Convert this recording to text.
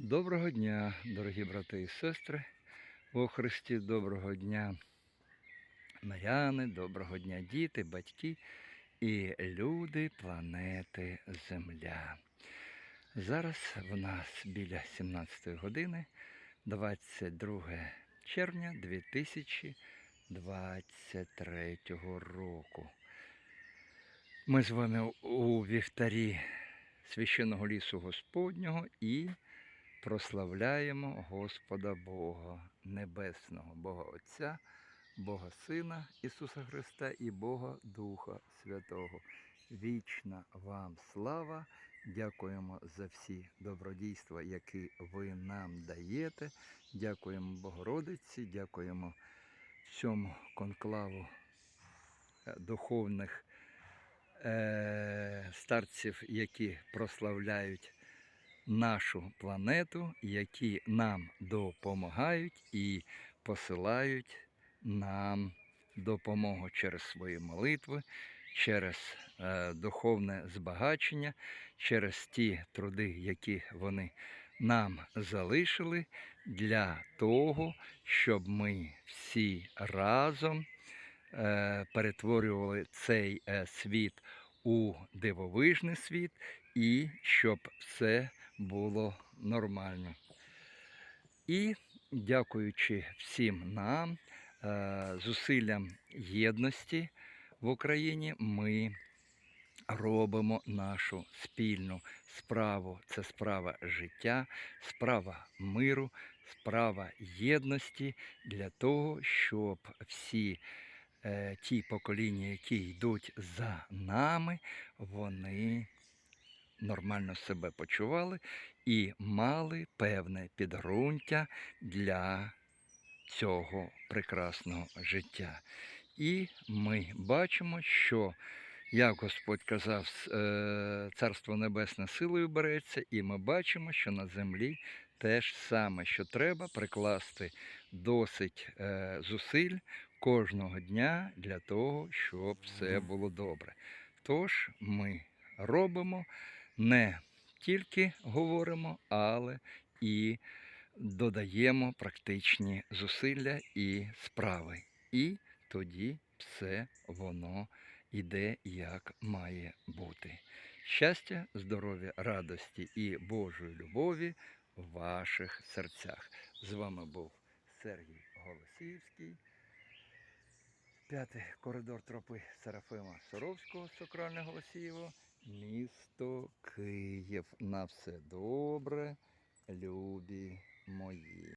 Доброго дня, дорогі брати і сестри у Христі. Доброго дня, миряни, доброго дня, діти, батьки і люди планети Земля. Зараз в нас біля 17 години, 22 червня 2023 року. Ми з вами у вівтарі священного лісу Господнього і прославляємо Господа Бога Небесного, Бога Отця, Бога Сина Ісуса Христа і Бога Духа Святого. Вічна вам слава! Дякуємо за всі добродійства, які ви нам даєте. Дякуємо Богородиці, дякуємо всьому конклаву е, духовних е, старців, які прославляють нашу планету, які нам допомагають і посилають нам допомогу через свої молитви, через е, духовне збагачення, через ті труди, які вони нам залишили, для того, щоб ми всі разом е, перетворювали цей е, світ у дивовижний світ і щоб все було нормально. І дякуючи всім нам, е, зусиллям єдності в Україні, ми робимо нашу спільну справу. Це справа життя, справа миру, справа єдності для того, щоб всі ті покоління, які йдуть за нами, вони нормально себе почували і мали певне підґрунтя для цього прекрасного життя. І ми бачимо, що, як Господь казав, е, Царство Небесне силою береться, і ми бачимо, що на землі те ж саме, що треба прикласти досить е, зусиль кожного дня для того, щоб все було добре. Тож ми робимо не тільки говоримо, але і додаємо практичні зусилля і справи. І тоді все воно іде як має бути. Щастя, здоров'я, радості і Божої любові в ваших серцях. З вами був Сергій Голосіївський. П'ятий коридор тропи Серафима Соровського, Сокрального Голосіїво, місто Київ. На все добре, любі